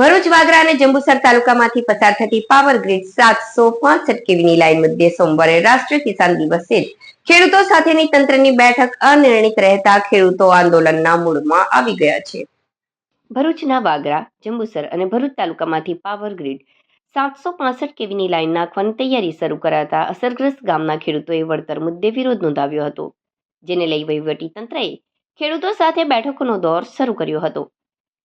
ભરૂચ, વાગરા અને જંબુસર તાલુકામાંથી પસાર થતી પાવર ગ્રીડ સાતસો પાંસઠ કેવીની લાઇન મુદ્દે સોમવારે રાષ્ટ્રીય કિસાન દિવસે ખેડૂતો સાથેની તંત્રની બેઠક અનિર્ણિત રહેતા ખેડૂતો આંદોલનના મૂળમાં આવી ગયા છે. ભરૂચના વાગરા, જંબુસર અને ભરૂચ તાલુકામાંથી પાવર ગ્રીડ સાતસો પાસઠ કેવીની લાઇન નાખવાની તૈયારી શરૂ કરાતા અસરગ્રસ્ત ગામના ખેડૂતોએ વળતર મુદ્દે વિરોધ નોંધાવ્યો હતો, જેને લઈ વહીવટી તંત્રએ ખેડૂતો સાથે બેઠકોનો દોર શરૂ કર્યો હતો.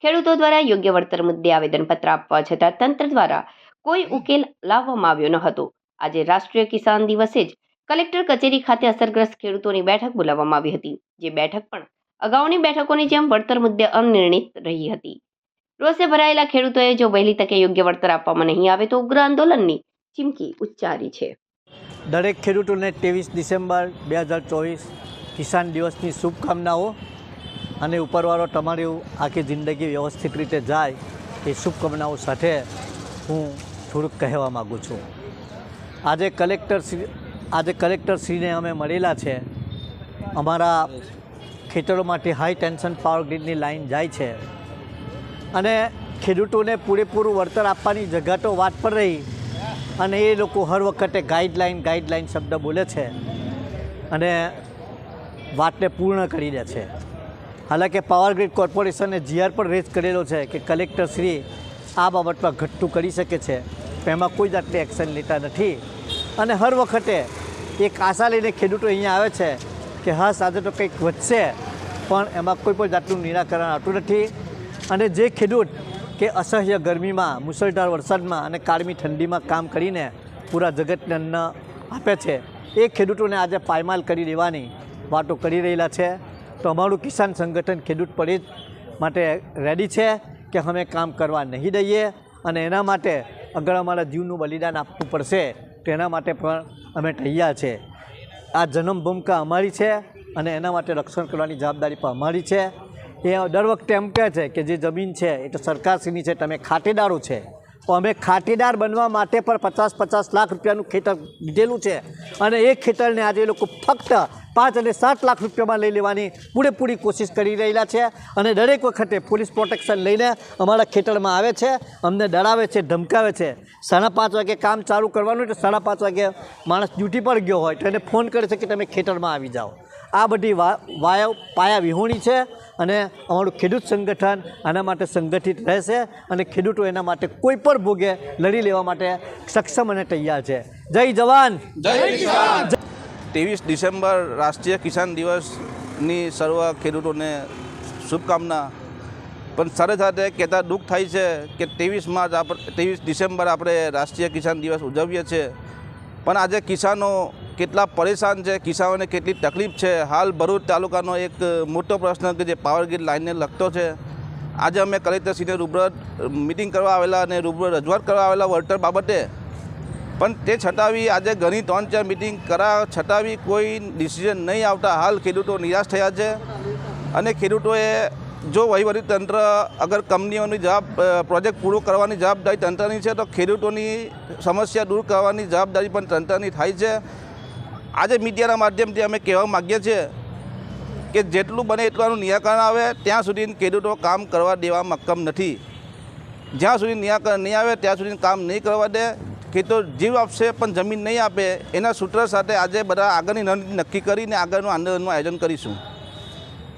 ખેડૂતો દ્વારા યોગ્ય વળતર મુદ્દે આવેદનપત્ર આપવા છતાં તંત્ર દ્વારા કોઈ ઉકેલ લાવવામાં આવ્યો ન હતો. આજે રાષ્ટ્રીય કિસાન દિવસે જ કલેક્ટર કચેરી ખાતે અસરગ્રસ્ત ખેડૂતોની બેઠક બોલાવવામાં આવી હતી, જે બેઠક પણ અગાઉની બેઠકોની જેમ વળતર મુદ્દે અનિર્ણિત રહી હતી. રોષે ભરાયેલા ખેડૂતોએ જો વહેલી તકે યોગ્ય વળતર આપવામાં નહીં આવે તો ઉગ્ર આંદોલનની ચીમકી ઉચ્ચારી છે. દરેક ખેડૂતોને ત્રેવીસ ડિસેમ્બર બે હજાર ચોવીસ કિસાન દિવસની શુભકામનાઓ અને ઉપરવાળો તમારી આખી જિંદગી વ્યવસ્થિત રીતે જાય એ શુભકામનાઓ સાથે હું થોડુંક કહેવા માગું છું. આજે કલેક્ટર શ્રી આજે કલેક્ટરશ્રીને અમે મળેલા છે. અમારા ખેતરોમાંથી હાઈ ટેન્શન પાવર ગ્રીડની લાઈન જાય છે. અને ખેડૂતોને પૂરેપૂરું વળતર આપવાની જગા તો વાત પર રહી અને એ લોકો હર વખતે ગાઈડલાઈન ગાઈડલાઈન શબ્દ બોલે છે અને વાતને પૂર્ણ કરી દે છે. હાલાકે પાવર ગ્રીડ કોર્પોરેશને જીઆર પણ રેજ કરેલો છે કે કલેક્ટર શ્રી આ બાબતમાં ઘટતું કરી શકે છે. એમાં કોઈ જાતની એક્શન લેતા નથી. અને હર વખતે એક આશા લઈને ખેડૂતો અહીંયા આવે છે કે હા સાથે તો કંઈક વધશે, પણ એમાં કોઈ પણ જાતનું નિરાકરણ આવતું નથી. અને જે ખેડૂત કે અસહ્ય ગરમીમાં મુસળધાર વરસાદમાં અને કાળમી ઠંડીમાં કામ કરીને પૂરા જગતને અન્ન આપે છે, એ ખેડૂતોને આજે પાયમાલ કરી દેવાની વાતો કરી રહેલા છે. તો અમારું કિસાન સંગઠન ખેડૂત પડે માટે રેડી છે કે અમે કામ કરવા નહીં દઈએ અને એના માટે અગર અમારા જીવનું બલિદાન આપવું પડશે તો એના માટે પણ અમે તૈયાર છે. આ જન્મભૂમિકા અમારી છે અને એના માટે રક્ષણ કરવાની જવાબદારી પણ અમારી છે. એ દર વખતે એમ કહે છે કે જે જમીન છે એ તો સરકારશ્રીની છે, તમે ખાતેદારો છે. તો અમે ખાતેદાર બનવા માટે પણ પચાસ પચાસ લાખ રૂપિયાનું ખેતર લીધેલું છે અને એ ખેતરને આજે એ લોકો ફક્ત પાંચ અને સાત લાખ રૂપિયામાં લઈ લેવાની પૂરેપૂરી કોશિશ કરી રહેલા છે અને દરેક વખતે પોલીસ પ્રોટેક્શન લઈને અમારા ખેતરમાં આવે છે, અમને ડરાવે છે, ધમકાવે છે. સાડા પાંચ વાગે કામ ચાલુ કરવાનું તો સાડા પાંચ વાગે માણસ ડ્યુટી પર ગયો હોય તો એને ફોન કરે છે કે તમે ખેતરમાં આવી જાઓ. આ બધી વાયા, પાયા વિહોણી છે અને અમારું ખેડૂત સંગઠન આના માટે સંગઠિત રહેશે અને ખેડૂતો એના માટે કોઈ પણ ભોગે લડી લેવા માટે સક્ષમ અને તૈયાર છે. જય જવાન! ત્રેવીસ ડિસેમ્બર રાષ્ટ્રીય કિસાન દિવસની સર્વ ખેડૂતોને શુભકામના. પણ સાથે સાથે કહેતા દુઃખ થાય છે કે ત્રેવીસ માર્ચ આપણે, ત્રેવીસ ડિસેમ્બર આપણે રાષ્ટ્રીય કિસાન દિવસ ઉજવીએ છીએ. પણ આજે કિસાનો કેટલા પરેશાન છે, કિસાનોને કેટલી તકલીફ છે? હાલ ભરૂચ તાલુકાનો એક મોટો પ્રશ્ન કે જે પાવર ગ્રીડ લાઇનને લગતો છે. આજે અમે કલેક્ટરશ્રીને રૂબરૂ મિટિંગ કરવા આવેલા અને રૂબરૂ રજૂઆત કરવા આવેલા વળતર બાબતે પણ તે છતાં બી આજે ઘણી ત્રણ ચાર મિટિંગ કરા, છતાં બી કોઈ ડિસિઝન નહીં આવતા. હાલ ખેડૂતો નિરાશ થયા છે અને ખેડૂતોએ જો વહીવટી તંત્ર અગર કંપનીઓની જવાબ પ્રોજેક્ટ પૂરો કરવાની જવાબદારી તંત્રની છે, તો ખેડૂતોની સમસ્યા દૂર કરવાની જવાબદારી પણ તંત્રની થાય છે. આજે મીડિયાના માધ્યમથી અમે કહેવા માગીએ છીએ કે જેટલું બને એટલું નિરાકરણ આવે. ત્યાં સુધી ખેડૂતો કામ કરવા દેવા મક્કમ નથી. જ્યાં સુધી નિરાકરણ નહીં આવે, ત્યાં સુધી કામ નહીં કરવા દે. ખેડૂતો જીવ આપશે, પણ જમીન નહીં આપે. એના સૂત્ર સાથે આજે બધા આગળની નક્કી કરીને આગળનું આંદોલનનું આયોજન કરીશું.